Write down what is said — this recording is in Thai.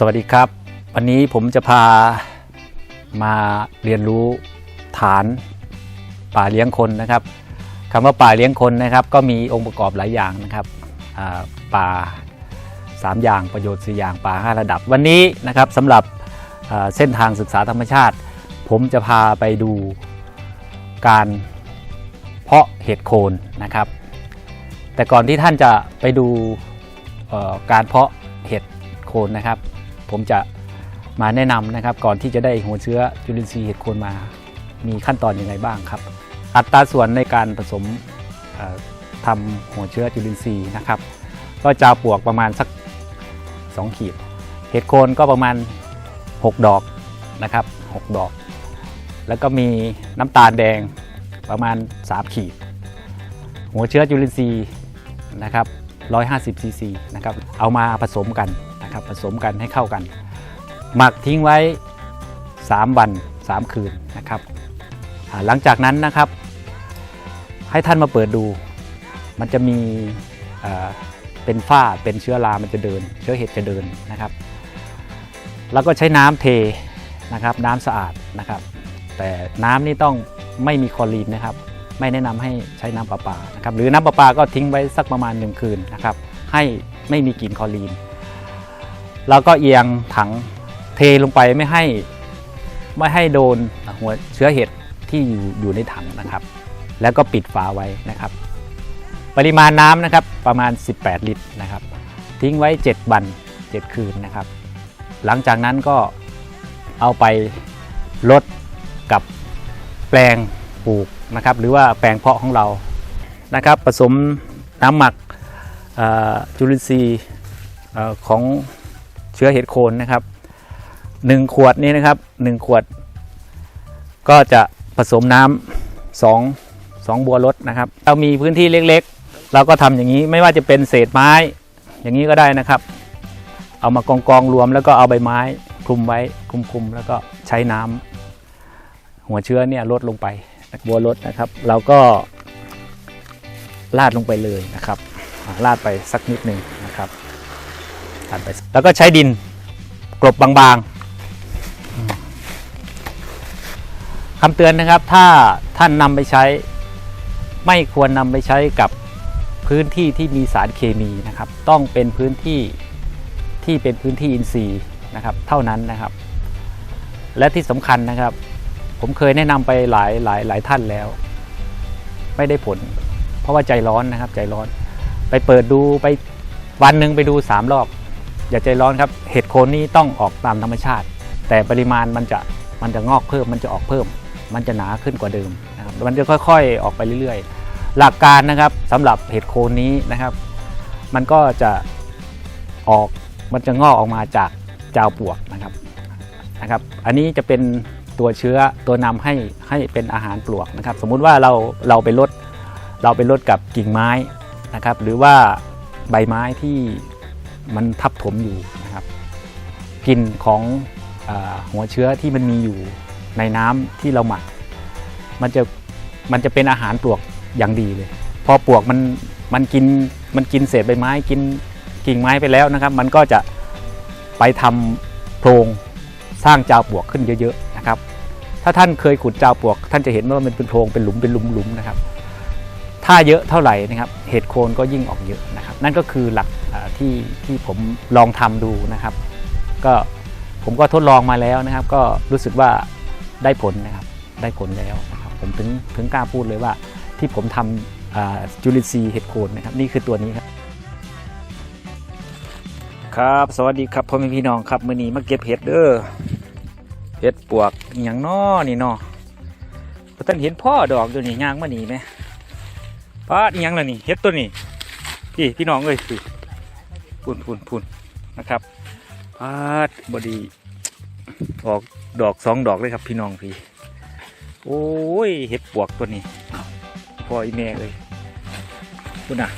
สวัสดีครับ วันนี้ผมจะพามาเรียนรู้ฐานป่าเลี้ยงคนนะครับคำว่าป่าเลี้ยงคนนะครับ ก็มีองค์ประกอบหลายอย่างนะครับอ่าป่า 3 อย่างประโยชน์4อย่างป่า 5 ระดับ วันนี้นะครับสำหรับเส้นทางศึกษาธรรมชาติ ผมจะพาไปดูการเพาะเห็ดโคนนะครับ แต่ก่อนที่ท่านจะไปดูการเพาะเห็ดโคนนะครับ ผมจะมาแนะนำนะครับ ก่อนที่จะได้หัวเชื้อจุลินทรีย์เห็ดโคนมา มีขั้นตอนยังไงบ้างครับ อัตราส่วนในการผสมทำหัวเชื้อจุลินทรีย์นะครับ ก็จะปลวกประมาณสัก 2 ขีด เห็ดโคนก็ประมาณ 6 ดอกนะครับ 6 ดอก แล้วก็มีน้ำตาลแดงประมาณ 3 ขีด หัวเชื้อจุลินทรีย์นะครับ150ซีซีนะครับ เอามาผสมกัน นะครับผสมกันให้เข้ากัน หมักทิ้งไว้ 3 วัน 3 คืนนะครับหลังจากนั้นนะครับ ให้ท่านมาเปิดดู มันจะมีเป็นฝ้าเป็นเชื้อรา มันจะเดิน เชื้อเห็ดจะเดินนะครับ แล้วก็ใช้น้ำเทนะครับ น้ำสะอาดนะครับ แต่น้ำนี่ต้องไม่มีคลอรีนนะครับ ไม่แนะนำให้ใช้น้ำประปานะครับ หรือน้ำประปาก็ทิ้งไว้สักประมาณหนึ่งคืนนะครับ ให้ไม่มีกลิ่นคลอรีน แล้วก็เอียงถังเทลงไปไม่ให้ไม่ให้โดนหัวเชื้อเห็ดที่อยู่อยู่ในถังนะครับ แล้วก็ปิดฝาไว้นะครับ ปริมาณน้ำนะครับประมาณ 18 ลิตรนะครับ ทิ้งไว้ 7 วัน 7 คืนนะครับ หลังจากนั้นก็เอาไปลดกับแปลงปลูกนะครับ หรือว่าแปลงเพาะของเรานะครับ ผสมน้ำหมักจุลินทรีย์ของ เชื้อเห็ดโคนนะครับ 1 ขวดนี้นะครับ 1 ขวด ก็จะผสมน้ำสองสองบัวรดนะครับ เรามีพื้นที่เล็กๆ เราก็ทำอย่างนี้ไม่ว่าจะเป็นเศษไม้ อย่างนี้ก็ได้นะครับ เอามากองกองๆรวมแล้วก็เอาใบไม้คลุมไว้คลุมๆแล้วก็ใช้น้ำหัวเชื้อเนี่ยลดลงไปบัวลดนะครับ เราก็ลาดลงไปเลยนะครับลาดไปสักนิดหนึ่งนะครับ ลาดไป แล้วก็ใช้ดินกลบบางๆคำเตือนนะครับ ถ้าท่านนำไปใช้ ไม่ควรนำไปใช้กับพื้นที่ที่มีสารเคมีนะครับ ต้องเป็นพื้นที่ที่เป็นพื้นที่อินทรีย์นะครับ เท่านั้นนะครับ และที่สำคัญนะครับ ผมเคยแนะนำไปหลายหลายหลายท่านแล้ว ไม่ได้ผล เพราะว่าใจร้อนนะครับ ใจร้อน ไปเปิดดูไปวันหนึ่งไปดูสามรอบ อย่าใจร้อนครับ เห็ดโคนนี้ต้องออกตามธรรมชาติ แต่ปริมาณมันจะมันจะงอกเพิ่ม มันจะออกเพิ่ม มันจะหนาขึ้นกว่าเดิมนะครับมันจะค่อยๆ ออกไปเรื่อยๆ หลักการนะครับสำหรับเห็ดโคนนี้นะครับ มันก็จะออกมันจะงอกออกมาจากจาวปวกนะครับนะครับ อันนี้จะเป็นตัวเชื้อตัวนำให้ให้เป็นอาหารปลวกนะครับ สมมุติว่าเราเราไปลดเราไปลดกับกิ่งไม้นะครับ หรือว่าใบไม้ที่ มันทับถมอยู่นะครับกลิ่นของอหัวเชื้อที่มันมีอยู่ในน้ำที่เราหมัก มันจะมันจะเป็นอาหารปลวกอย่างดีเลย พอปลวกมันมันกินมันกินเศษใบไม้กินกิ่งไม้ไปแล้วนะครับ มันก็จะไปทำโพรงสร้างจาวปลวกขึ้นเยอะๆนะครับ ถ้าท่านเคยขุดจาวปลวก ท่านจะเห็นว่ามันเป็นโพรงเป็นหลุมเป็นหลุมๆนะครับ ถ้าเยอะเท่าไหร่นะครับเห็ดโคนก็ยิ่งออกเยอะนะครับ นั่นก็คือหลักที่ที่ผมลองทำดูนะครับ ก็ผมก็ทดลองมาแล้วนะครับ ก็รู้สึกว่าได้ผลนะครับได้ผลแล้วนะครับผมถึงถึงกล้าพูดเลยว่าที่ผมทำอ่าจุลินทรีย์เห็ดโคนนะครับนี่คือตัวนี้ครับครับ สวัสดีครับพ่อแม่พี่น้องครับมื้อนี้มาเก็บเห็ดเด้อเห็ดปวกอหย่างน้อนี่นาะบ่ท่านเห็นพ่อดอกอยู่นี่ย่างมานี่ไหม ป้าดอหยังล่ะนี่เห็ดตัวนี้พี่พี่น้องเอ้ยคือพุ่นพุ่นพุ่นนะครับป้าดบดีออกดอกสองดอกเลยครับพี่น้องพี่ โอ้ยเห็ดปวกตัวนี้พ่ออีแม่เลยพุ่น่ะ